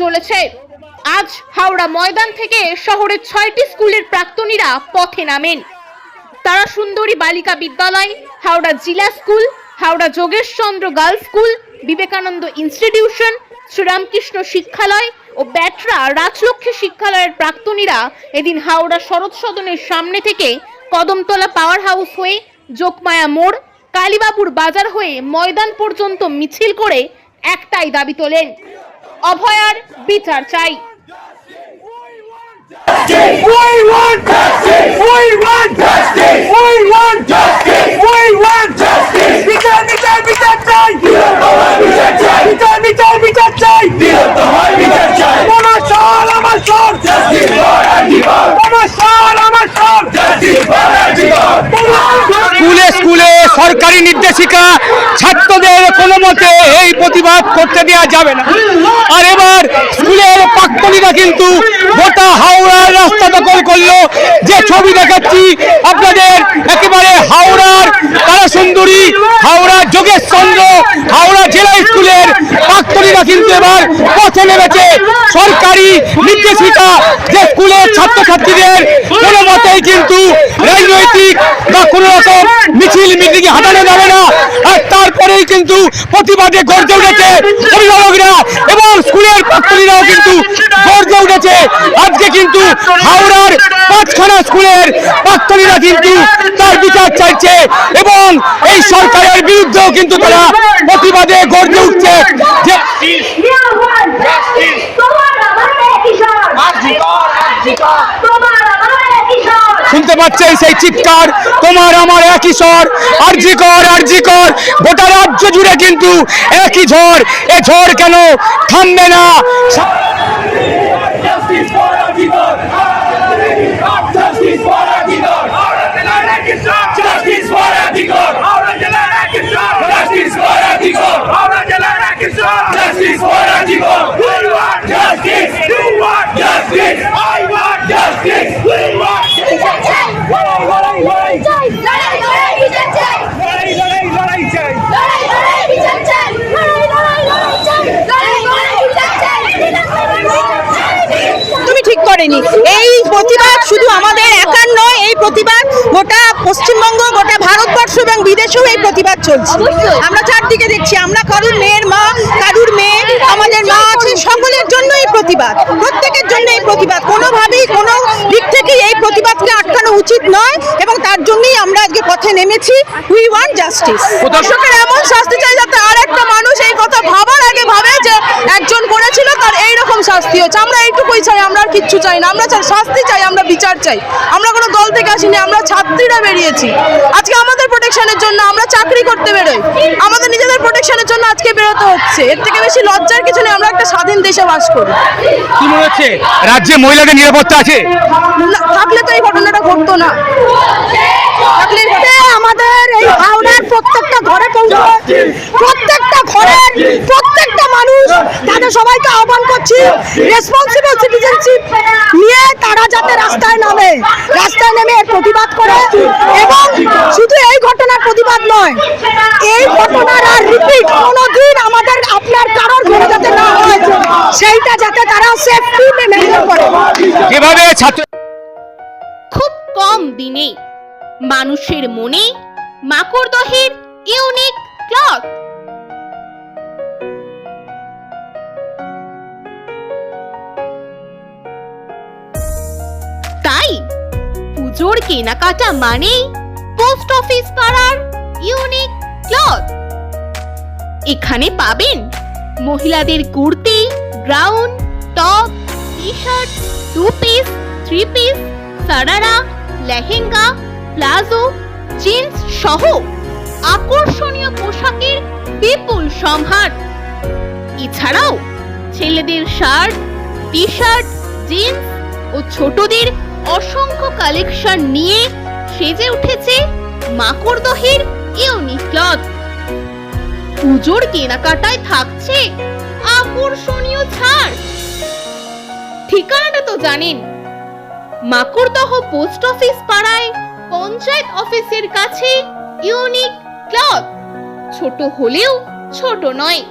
চলেছে। আজ হাওড়া ময়দান থেকে শহরের ছয়টি স্কুলের প্রাক্তনীরা পথে নামেন। তারা সুন্দরী বালিকা বিদ্যালয়, Howrah Zilla school, Howrah Jogeshchandra girls school, Vivekananda institution, Sri Ramakrishna Sikshalaya ও ব্যাটরা রাজলক্ষ্মী শিক্ষালয়ের প্রাক্তনীরা এদিন হাওড়া শরৎ সদনের সামনে থেকে কদমতলা পাওয়ার হাউস হয়ে যোগমায়া মোড়, কালীবাবুর বাজার হয়ে ময়দান পর্যন্ত মিছিল করে একটাই দাবি তোলেন। অভয়ার বিচার চাই We want justice! We want justice! We want justice! We want justice! বিচার বিচার বিচার চাই! বিচার চাই! বিচার বিচার বিচার চাই! বিচার চাই! আমার সর আমার সর! আমার সর আমার সর! স্কুলে স্কুলে সরকারি নির্দেশিকা ছাত্রদের কোনো মতে এই প্রতিবাদ করতে দেওয়া যাবে না। আর এবার স্কুলের প্রাক্তনীরা কিন্তু গোটা হাওড়ার রাস্তা দখল করল। যে ছবি দেখাচ্ছি, আপনাদের একেবারে হাওড়ার তারা সুন্দরী হাওড়া যোগেশচন্দ্র, হাওড়া জেলা স্কুলের প্রাক্তনীরা কিন্তু এবার পথে নেমেছে। সরকারি নির্দেশিকা যে স্কুলের ছাত্রছাত্রীদের কোনো মতেই কিন্তু রাজনৈতিক বা কোনো রকম মিছিল মিটিং হাঁটানো যাবে না। আর তারপরেই কিন্তু প্রতিবাদে গর্জে উঠেছে অভিভাবকরা এবং স্কুলের প্রাক্তনীরাও কিন্তু গর্জে উঠেছে। আজকে কিন্তু হাওড়ার পাঁচখানা স্কুলের প্রাক্তনীরা কিন্তু তার বিচার চাইছে এবং এই সরকারের বিরুদ্ধেও কিন্তু তারা প্রতিবাদে গর্জে উঠছে যে তোমার আমার একই স্বর তোমার আমার একই স্বর শুনতে পাচ্ছেন সেই চিৎকার। তোমার আমার একই স্বর। আরজি কর আরজি কর। গোটা রাজ্য জুড়ে কিন্তু একই ঝড়। এ ঝড় কেন থামবে না Justice for Ajikar! Justice for Ajikar! Justice for Ajikar! Justice for Ajikar! Justice for Ajikar! We want justice! You want justice! I want justice! We want লড়াই লড়াই লড়াই লড়াই লড়াই বিচার চাই লড়াই লড়াই লড়াই চাই লড়াই লড়াই বিচার চাই লড়াই লড়াই লড়াই চাই লড়াই লড়াই বিচার চাই তুমি ঠিক করেনি। এই প্রতিবাদ শুধু আমাদের একার নয় এই প্রতিবাদ গোটা পশ্চিমবঙ্গ গোটা ভারতবর্ষ এবং বিদেশেও এই প্রতিবাদ চলছে। আমরা চারদিকে দেখছি আমরা কারুর মেয়ের মা কারুর মেয়ে আমাদের মা আছে সকলের জন্য এই প্রতিবাদ প্রত্যেকের জন্য এই প্রতিবাদ। কোনোভাবেই কোনো দিক থেকেই এই প্রতিবাদকে আটকানো উচিত নয় এবং তার জন্যই আমরা আজকে পথে নেমেছি। উই ওয়ান্ট জাস্টিস দর্শকের এমন শাস্তি চাই যাতে আর একটা মানুষ এই কথা ভাবে যে একজন করেছিল তার এইরকম শাস্তি হচ্ছে। আমরা এইটুকুই চাই আমরা আর কিচ্ছু চাই না। আমরা চাই শাস্তি চাই আমরা বিচার চাই। আমরা কোনো দল থেকে আসিনি আমরা ছাত্রীরা বেরিয়েছি। আজকে আমাদের প্রোটেকশনের জন্য আমরা চাকরি করতে বেরোই। আমাদের নিজেদের প্রোটেকশনের জন্য আজকে বেরোতে হচ্ছে। এর থেকে বেশি লজ্জার কিছু নেই আমরা একটা স্বাধীন দেশে বাস করি। কি মনে হচ্ছে? রাজ্যে মহিলাদের নিরাপত্তা আছে? না- থাকলে তো এই ঘটনাটা ঘটতো না। আমাদের এই হাওড়ার প্রত্যেকটা ঘরে পৌঁছে প্রত্যেকটা ঘরের মানুষ তাদের সবাইকে আহ্বান করছি রেসপন্সিবল সিটিজেনশিপ নিয়ে তারা যাতে রাস্তায় নামে রাস্তায় নেমে এর প্রতিবাদ করে। এবং শুধু এই ঘটনার প্রতিবাদ নয় এই ঘটনার আর রিপিট কোনোদিন আমাদের আপনার কারোর ঘরে যাতে না হয় সেইটা যাতে তারা সেফটি মেনটেন করে। যেভাবে ছাত্র খুব কম দিনে মানুষের মনে মাকড়দহের ইউনিক ক্লথ পুজোর কেনাকাটা মানেই পোস্ট অফিস পাড়ার ইউনিক ক্লথ এখানে পাবেন মহিলাদের kurti gown top T shirt two piece three piece sharara, lehenga, palazzo jeans সহ আকর্ষণীয় পোশাকের বিপুল সম্ভার। এছাড়াও ছেলেদের শার্ট টি শার্ট জিন্স ও ছোটদের অসংখ্য কালেকশন নিয়ে সেজে উঠেছে মাকড়দহের ইউনিক পুজোর কেনাকাটায় থাকছে আকর্ষণীয় ছাড়। ঠিকানাটা তো জানেন। মাকড়দহ পোস্ট অফিস পাড়ায় পঞ্চায়েত অফিসের কাছে ইউনিক ক্লথ। ছোট হলেও ছোট নয়।